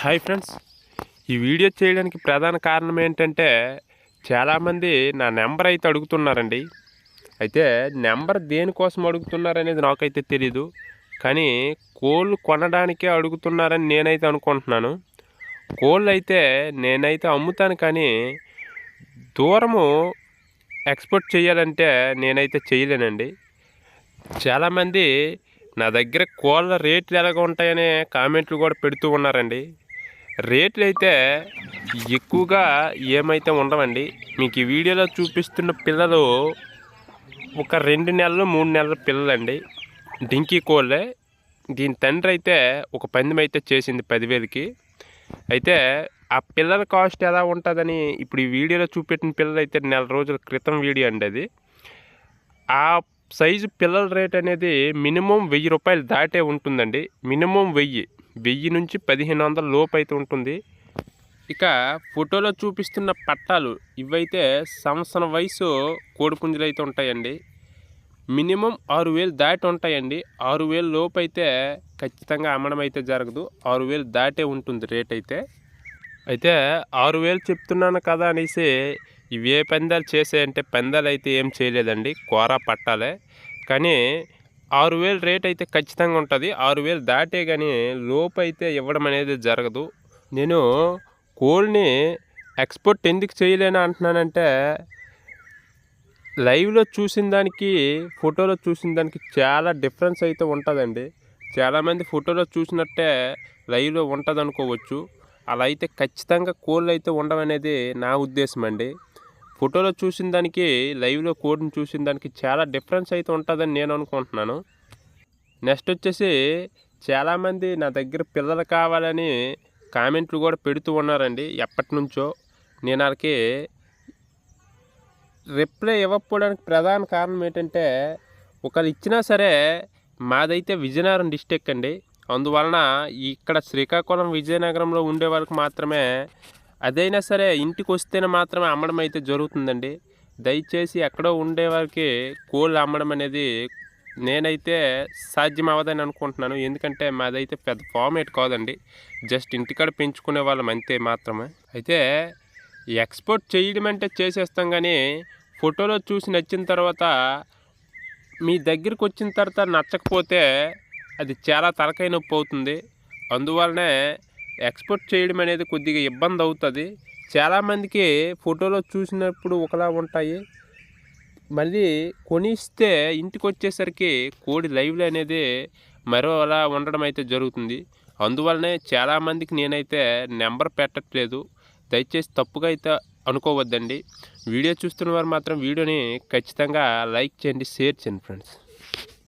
Hi friends. ఈ video చేయడానికి ప్రధాన కారణం ఏంటంటే చాలామంది నా నెంబర్ అయితే అడుగుతున్నారండి. అయితే నెంబర్ దేనికోసం అడుగుతున్నారనేది నాకైతే తెలీదు. కానీ కోళ్ళు కొనడానికే అడుగుతున్నారని నేనైతే అనుకుంటున్నాను. కోళ్ళు అయితే నేనైతే అమ్ముతాను కానీ దూరము ఎక్స్పోర్ట్ చేయాలంటే నేనైతే చేయలేనండి. చాలామంది నా దగ్గర కోళ్ళ రేట్లు ఎలాగ ఉంటాయనే కామెంట్లు కూడా పెడుతూ ఉన్నారండి. రేట్లు అయితే ఎక్కువగా ఏమైతే ఉండవండి. మీకు ఈ వీడియోలో చూపిస్తున్న పిల్లలు ఒక రెండు నెలలు మూడు నెలల పిల్లలండి. డింకీ కోళ్ళే. దీని తండ్రి అయితే ఒక పందెం అయితే చేసింది పదివేలకి. అయితే ఆ పిల్లల కాస్ట్ ఎలా ఉంటుందని ఇప్పుడు ఈ వీడియోలో చూపెట్టిన పిల్లలు అయితే నెల రోజుల క్రితం వీడియో అండి అది. ఆ సైజు పిల్లల రేట్ అనేది మినిమం వెయ్యి రూపాయలు దాటే ఉంటుందండి. మినిమం వెయ్యి. వెయ్యి నుంచి పదిహేను వందల లోపు అయితే ఉంటుంది. ఇక ఫోటోలో చూపిస్తున్న పట్టాలు ఇవైతే సంవత్సరం వయసు కోడిపుంజులు అయితే ఉంటాయండి. మినిమం ఆరు వేలు దాటి ఉంటాయండి. ఆరు వేలు లోపు అయితే ఖచ్చితంగా అమ్మడం అయితే జరగదు. ఆరు వేలు దాటే ఉంటుంది రేట్ అయితే. అయితే ఆరు వేలు చెప్తున్నాను కదా అనేసి ఇవి ఏ పందాలు చేసే అంటే పందాలు అయితే ఏం చేయలేదండి. కోరా పట్టాలే. కానీ ఆరు వేలు రేట్ అయితే ఖచ్చితంగా ఉంటుంది. ఆరు వేలు దాటే కానీ లోపు అయితే ఇవ్వడం అనేది జరగదు. నేను కోల్ని ఎక్స్పోర్ట్ ఎందుకు చేయలేను అంటున్నానంటే లైవ్లో చూసిన దానికి ఫోటోలో చూసిన దానికి చాలా డిఫరెన్స్ అయితే ఉంటుందండి. చాలామంది ఫోటోలో చూసినట్టే లైవ్లో ఉంటుంది అనుకోవచ్చు అలా అయితే ఖచ్చితంగా కోళ్ళు అయితే ఉండవనేది నా ఉద్దేశం అండి ఫోటోలో చూసిన దానికి లైవ్లో కోడ్ని చూసిన దానికి చాలా డిఫరెన్స్ అయితే ఉంటుందని నేను అనుకుంటున్నాను. నెక్స్ట్ వచ్చేసి చాలామంది నా దగ్గర పిల్లలు కావాలని కామెంట్లు కూడా పెడుతూ ఉన్నారండి. ఎప్పటి నుంచో నేను వాళ్ళకి రిప్లై ఇవ్వకపోవడానికి ప్రధాన కారణం ఏంటంటే ఒకరు ఇచ్చినా సరే మాదైతే విజయనగరం డిస్టిక్ అండి. అందువలన ఇక్కడ శ్రీకాకుళం విజయనగరంలో ఉండే వాళ్ళకి మాత్రమే అదైనా సరే ఇంటికి వస్తేనే మాత్రమే అమ్మడం అయితే జరుగుతుందండి. దయచేసి ఎక్కడో ఉండే వారికి కోళ్ళు అమ్మడం అనేది నేనైతే సాధ్యం అవ్వదని అనుకుంటున్నాను. ఎందుకంటే మాదైతే పెద్ద ఫార్మేట్ కాదండి. జస్ట్ ఇంటికాడ పెంచుకునే వాళ్ళం అంతే మాత్రమే. అయితే ఎక్స్పోర్ట్ చేయడం అంటే చేసేస్తాం కానీ ఫోటోలో చూసి నచ్చిన తర్వాత మీ దగ్గరికి వచ్చిన తర్వాత నచ్చకపోతే అది చాలా తలకాయ నొప్పి అవుతుంది. అందువలనే ఎక్స్పోర్ట్ చేయడం అనేది కొద్దిగా ఇబ్బంది అవుతుంది చాలామందికి ఫోటోలో చూసినప్పుడు ఒకలా ఉంటాయి. మళ్ళీ కొనిస్తే ఇంటికి వచ్చేసరికి కోడి లైవ్లో అనేది మరోలా ఉండడం అయితే జరుగుతుంది. అందువల్లనే చాలామందికి నేనైతే నెంబర్ పెట్టట్లేదు. దయచేసి తప్పుగా అయితే అనుకోవద్దండి. వీడియో చూస్తున్న వారు మాత్రం వీడియోని ఖచ్చితంగా లైక్ చేయండి షేర్ చేయండి ఫ్రెండ్స్.